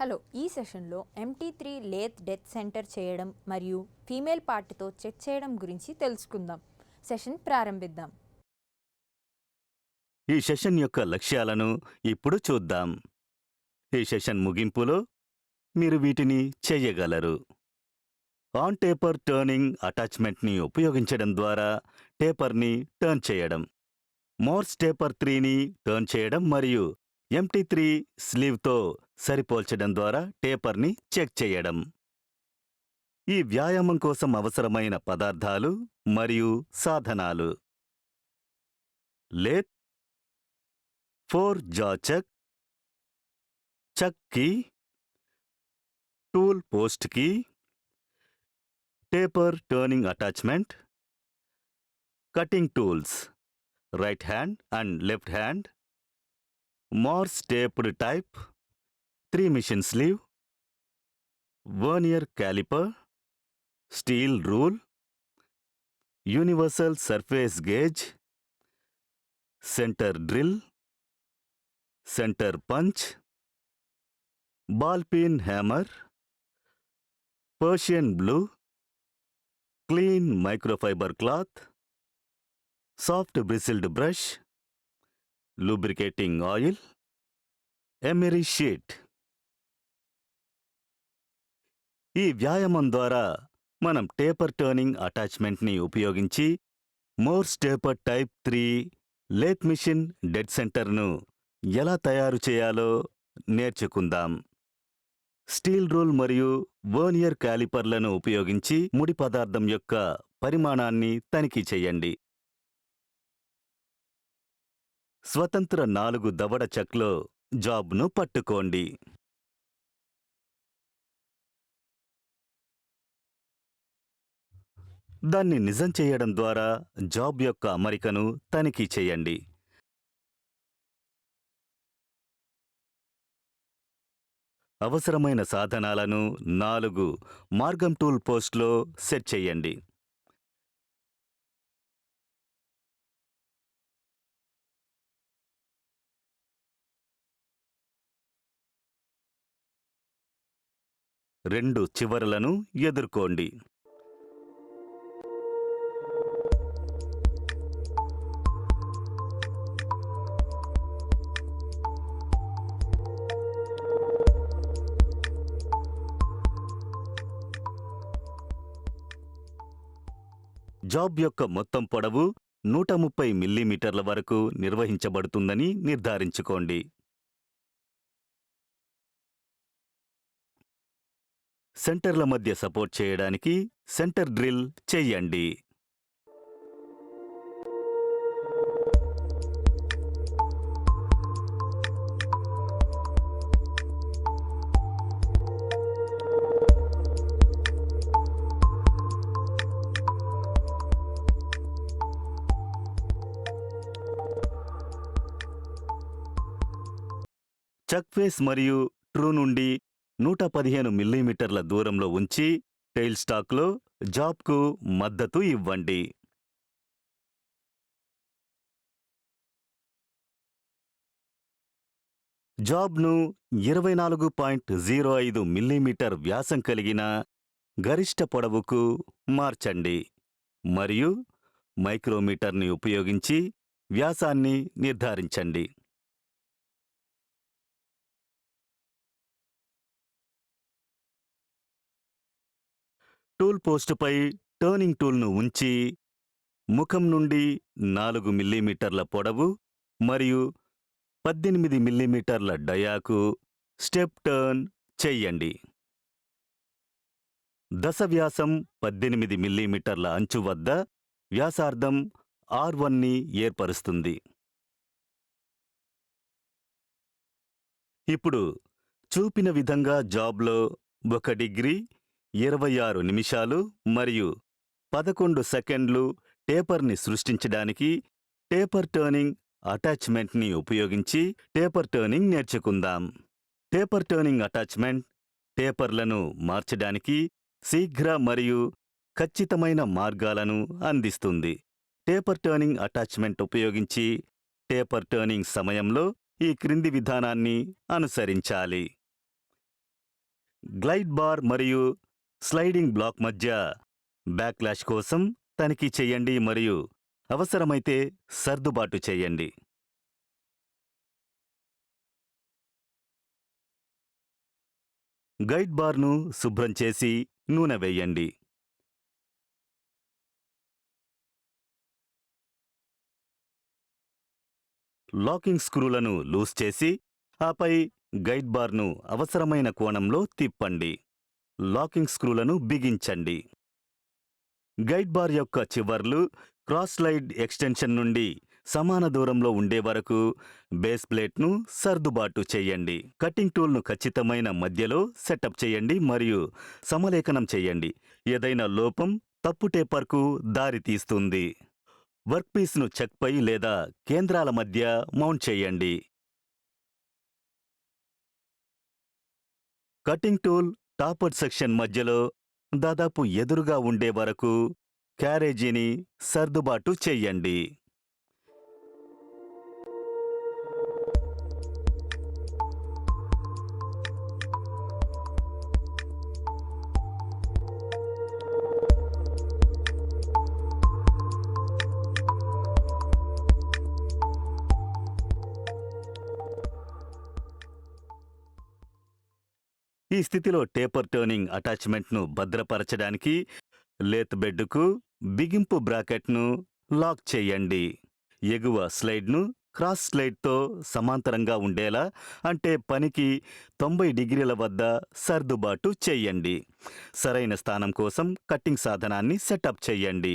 Hello ఈ సెషన్లో MT three lathe dead centre చేయడం మరియు ఫీమేల్ పార్ట్తో చెక్ చేయడం గురించి తెలుసుకుందాం. సెషన్ ప్రారంభిద్దాం. ఈ సెషన్ యొక్క లక్ష్యాలను ఇప్పుడు చూద్దాం. ఈ సెషన్ ముగింపులో మీరు వీటిని చేయగలరు. ఆన్ టేపర్ టర్నింగ్ అటాచ్మెంట్ని ఉపయోగించడం ద్వారా టేపర్ని టర్న్ చేయడం. మోర్స్ టేపర్ త్రీని టర్న్ చేయడం మరియు ఎంటీ త్రీ స్లీవ్తో సరిపోల్చడం ద్వారా టేపర్ని చెక్ చేయడం. ఈ వ్యాయామం కోసం అవసరమైన పదార్థాలు మరియు సాధనాలు. లేత్. Four jaw chuck చక్కి. టూల్ పోస్ట్కి. Taper turning attachment. Cutting tools. Right hand and left hand. more staped type, 3 machine sleeve, vernier caliper, steel rule, universal surface gauge, center drill, center punch, ball pin hammer, Persian blue, clean microfiber cloth, soft bristled brush, lubricating oil emery sheet ఈ వ్యాయామం ద్వారా మనం taper turning అటాచ్మెంట్ని ఉపయోగించి morse taper type three lathe machine dead సెంటర్ను ఎలా తయారు చేయాలో నేర్చుకుందాం. స్టీల్ రూల్ మరియు వర్నియర్ క్యాలిపర్లను ఉపయోగించి ముడి పదార్థం యొక్క పరిమాణాన్ని తనిఖీ చేయండి. స్వతంత్ర నాలుగు దవడ చెక్లో జాబ్ను పట్టుకోండి. దాన్ని నిజం చేయడం ద్వారా జాబ్ యొక్క అమరికను తనిఖీ చేయండి. అవసరమైన సాధనాలను నాలుగు మార్గం టూల్ పోస్ట్లో సెట్ చేయండి. రెండు చివరలను ఎదుర్కోండి. జాబ్ యొక్క మొత్తం పొడవు నూట ముప్పై మిల్లీమీటర్ల వరకు నిర్వహించబడుతుందని నిర్ధారించుకోండి. సెంటర్ల మధ్య సపోర్ట్ చేయడానికి సెంటర్ డ్రిల్ చెయ్యండి చక్ఫేస్ మరియు ట్రూ నుండి నూట పదిహేను మిల్లీమీటర్ల దూరంలో ఉంచి టైల్ స్టాక్లో జాబ్కు మద్దతు ఇవ్వండి. జాబ్ను ఇరవై నాలుగు పాయింట్ జీరో ఐదు మిల్లీమీటర్ వ్యాసం కలిగిన గరిష్ట పొడవుకు మార్చండి మరియు మైక్రోమీటర్ని ఉపయోగించి వ్యాసాన్ని నిర్ధారించండి. టూల్ పోస్టుపై టర్నింగ్ టూల్ను ఉంచి ముఖం నుండి నాలుగు మిల్లీమీటర్ల పొడవు మరియు పద్దెనిమిది మిల్లీమీటర్ల డయాకు స్టెప్ టర్న్ చెయ్యండి దశ వ్యాసం పద్దెనిమిది మిల్లీమీటర్ల అంచు వద్ద వ్యాసార్థం ఆర్ వన్ని ఏర్పరుస్తుంది. ఇప్పుడు చూపిన విధంగా జాబ్లో ఒక డిగ్రీ ఇరవై ఆరు నిమిషాలు మరియు పదకొండు సెకండ్లు టేపర్ని సృష్టించడానికి టేపర్ టర్నింగ్ అటాచ్మెంట్ని ఉపయోగించి టేపర్ టర్నింగ్ నేర్చుకుందాం. టేపర్ టర్నింగ్ అటాచ్మెంట్ టేపర్లను మార్చడానికి శీఘ్ర మరియు ఖచ్చితమైన మార్గాలను అందిస్తుంది. టేపర్ టర్నింగ్ అటాచ్మెంట్ ఉపయోగించి టేపర్ టర్నింగ్ సమయంలో ఈ క్రింది విధానాన్ని అనుసరించాలి. గ్లైడ్ బార్ మరియు స్లైడింగ్ బ్లాక్ మధ్య బ్యాక్లాష్ కోసం తనిఖీ చేయండి మరియు అవసరమైతే సర్దుబాటు చేయండి. గైడ్ బార్ను శుభ్రం చేసి నూనె వేయండి. లాకింగ్ స్క్రూలను లూజ్ చేసి ఆపై గైడ్ బార్ను అవసరమైన కోణంలో తిప్పండి. లాకింగ్ స్క్రూలను బిగించండి. గైడ్ బార్ యొక్క చివర్లు క్రాస్ స్లైడ్ ఎక్స్టెన్షన్ నుండి సమాన దూరంలో ఉండే వరకు బేస్ ప్లేట్ను సర్దుబాటు చేయండి. కటింగ్ టూల్ను ఖచ్చితమైన మధ్యలో సెటప్ చేయండి మరియు సమలేఖనం చేయండి. ఏదైనా లోపం తప్పు టేపర్కు దారితీస్తుంది వర్క్పీస్ను చెక్పై లేదా కేంద్రాల మధ్య మౌంట్ చేయండి. కటింగ్ టూల్ టాపర్ సెక్షన్ మధ్యలో దాదాపు ఎదురుగా ఉండే వరకు క్యారేజీని సర్దుబాటు చెయ్యండి ఈ స్థితిలో టేపర్ టర్నింగ్ అటాచ్మెంట్ను భద్రపరచడానికి లేత్ బెడ్కు బిగింపు బ్రాకెట్ను లాక్ చేయండి. ఎగువ స్లైడ్ను క్రాస్ స్లైడ్తో సమాంతరంగా ఉండేలా అంటే పనికి తొంభై డిగ్రీల వద్ద సర్దుబాటు చేయండి. సరైన స్థానం కోసం కట్టింగ్ సాధనాన్ని సెటప్ చేయండి.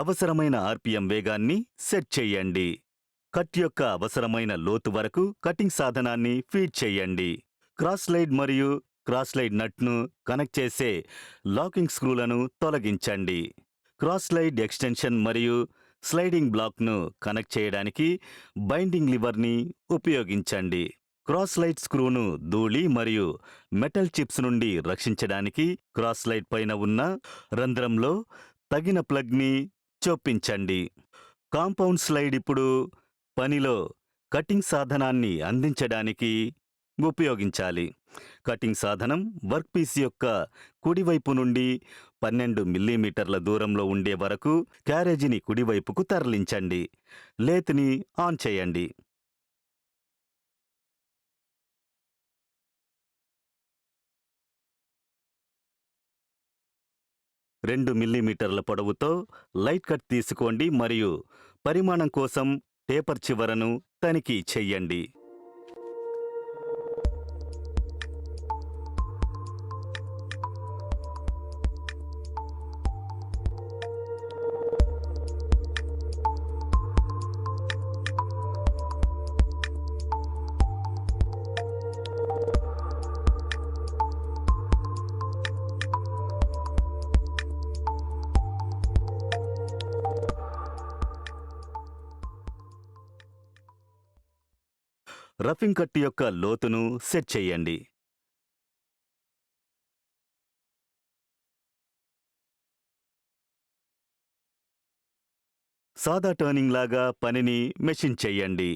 అవసరమైన ఆర్పిఎం వేగాన్ని సెట్ చేయండి. కట్ యొక్క అవసరమైన లోతు వరకు కటింగ్ సాధనాన్ని ఫీడ్ చేయండి. క్రాస్ స్లైడ్ మరియు క్రాస్ స్లైడ్ నట్ను కనెక్ట్ చేసే లాకింగ్ స్క్రూలను తొలగించండి. క్రాస్ స్లైడ్ ఎక్స్టెన్షన్ మరియు స్లైడింగ్ బ్లాక్ను కనెక్ట్ చేయడానికి బైండింగ్ లివర్ని ఉపయోగించండి. క్రాస్ లైట్ స్క్రూను ధూళి మరియు మెటల్ చిప్స్ నుండి రక్షించడానికి క్రాస్ లైట్ పైన ఉన్న రంధ్రంలో తగిన ప్లగ్ని చొప్పించండి కాంపౌండ్ స్లైడ్ ఇప్పుడు పనిలో కటింగ్ సాధనాన్ని అందించడానికి ఉపయోగించాలి. కటింగ్ సాధనం వర్క్పీస్ యొక్క కుడివైపు నుండి పన్నెండు మిల్లీమీటర్ల దూరంలో ఉండే వరకు క్యారేజీని కుడివైపుకు తరలించండి. లేత్ని ఆన్ చేయండి. రెండు మిల్లీమీటర్ల పొడవుతో లైట్ కట్ తీసుకోండి మరియు పరిమాణం కోసం టేపర్ చివరను తనిఖీ చెయ్యండి రఫింగ్ కట్ యొక్క లోతును సెట్ చేయండి. సాదా టర్నింగ్ లాగా పనిని మెషిన్ చెయ్యండి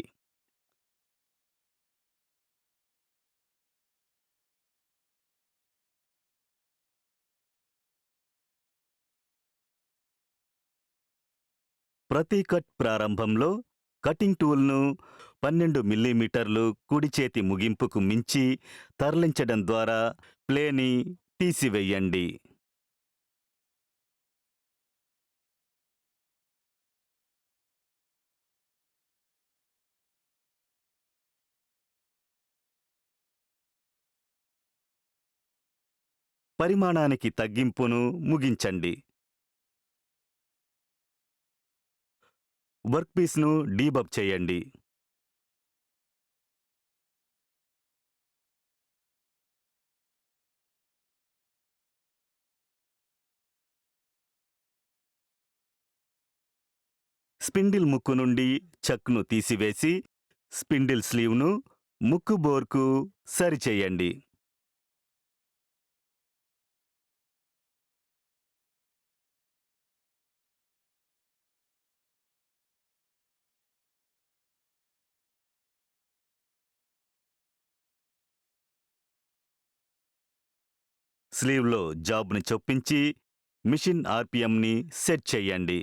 ప్రతి కట్ ప్రారంభంలో కటింగ్ టూల్ను పన్నెండు మిల్లీమీటర్లు కుడి చేతి ముగింపుకు మించి తరలించడం ద్వారా ప్లేని తీసివేయండి. పరిమాణానికి తగ్గింపును ముగించండి. వర్క్పీస్ను డీబబ్ చేయండి. స్పిండిల్ ముక్కు నుండి చక్ను తీసివేసి స్పిండిల్ స్లీవ్ను ముక్కు బోర్కు సరిచేయండి. స్లీవ్లో జాబ్ని చొప్పించి మిషన్ ఆర్పిఎంని సెట్ చేయండి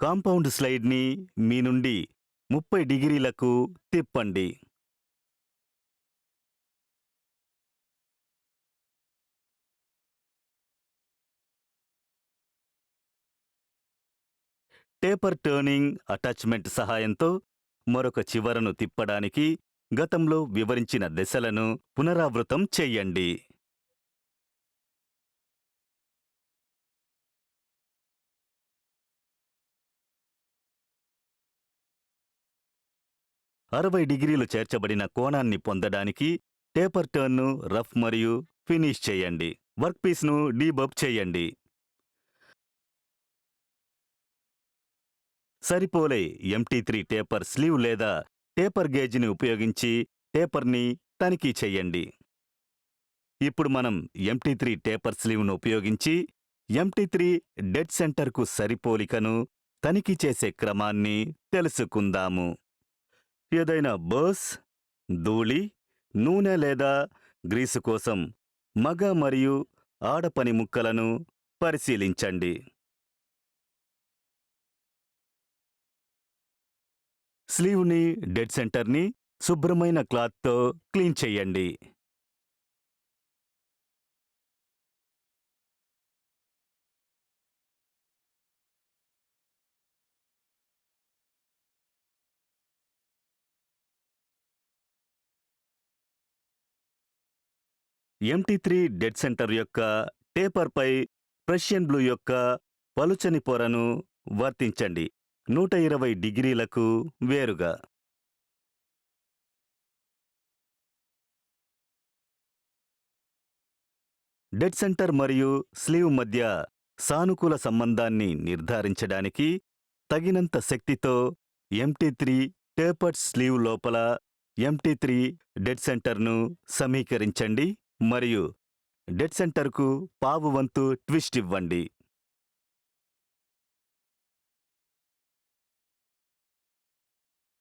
కాంపౌండ్ స్లైడ్ని మీ నుండి ముప్పై డిగ్రీలకు తిప్పండి. టేపర్ టర్నింగ్ అటాచ్మెంట్ సహాయంతో మరొక చివరను తిప్పడానికి గతంలో వివరించిన దశలను పునరావృతం చెయ్యండి అరవై డిగ్రీలు చేర్చబడిన కోణాన్ని పొందడానికి టేపర్ టర్న్ను రఫ్ మరియు ఫినిష్ చేయండి. వర్క్పీస్ను డీబబ్ చేయండి. సరిపోలే ఎంటీ త్రీ టేపర్ స్లీవ్ లేదా టేపర్ గేజ్ని ఉపయోగించి టేపర్ని తనిఖీ చెయ్యండి. ఇప్పుడు మనం ఎంటీ త్రీ టేపర్ స్లీవ్ను ఉపయోగించి ఎంటీ త్రీ డెడ్ సెంటర్కు సరిపోలికను తనిఖీ చేసే క్రమాన్ని తెలుసుకుందాము. ఏదైనా బర్స్ ధూళి నూనె లేదా గ్రీసు కోసం మగ మరియు ఆడపని ముక్కలను పరిశీలించండి. స్లీవ్ని డెడ్ సెంటర్ని శుభ్రమైన క్లాత్తో క్లీన్ చెయ్యండి ఎంటీ త్రీ డెడ్ సెంటర్ యొక్క టేపర్పై ప్రషియన్ బ్లూ యొక్క పలుచని పొరను వర్తించండి. నూట ఇరవై డిగ్రీలకు వేరుగా. డెడ్ సెంటర్ మరియు స్లీవ్ మధ్య సానుకూల సంబంధాన్ని నిర్ధారించడానికి తగినంత శక్తితో ఎంటీ త్రీ టేపర్డ్ స్లీవ్ లోపల ఎంటీ త్రీ డెడ్ సెంటర్ను సమీకరించండి మరియు డెడ్ సెంటర్కు పావు వంతు ట్విస్ట్ ఇవ్వండి.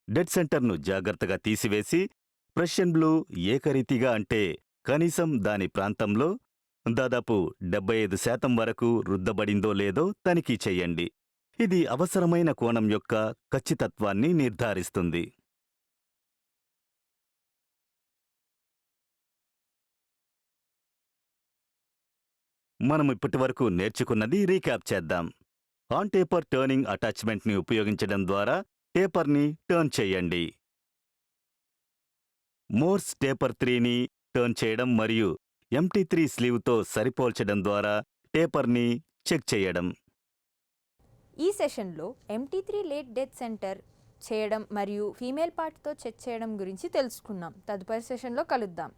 డెడ్ సెంటర్ను జాగ్రత్తగా తీసివేసి ప్రషియన్ బ్లూ ఏకరీతిగా అంటే కనీసం దాని ప్రాంతంలో దాదాపు డెబ్బై ఐదు శాతం వరకు రుద్దబడిందో లేదో తనిఖీ చెయ్యండి ఇది అవసరమైన కోణం యొక్క ఖచ్చితత్వాన్ని నిర్ధారిస్తుంది. మనం ఇప్పటివరకు నేర్చుకున్నది రీక్యాప్ చేద్దాం. ఆన్ టేపర్ టర్నింగ్ అటాచ్మెంట్ని ఉపయోగించడం ద్వారా టేపర్ని టర్న్ చేయండి. మోర్స్ టేపర్ త్రీని టర్న్ చేయడం మరియు ఎంటీ త్రీ స్లీవ్తో సరిపోల్చడం ద్వారా టేపర్ని చెక్ చేయడం. ఈ సెషన్లో MT three lathe dead centre చేయడం మరియు ఫీమేల్ పార్ట్తో చెక్ చేయడం గురించి తెలుసుకున్నాం. తదుపరి సెషన్లో కలుద్దాం.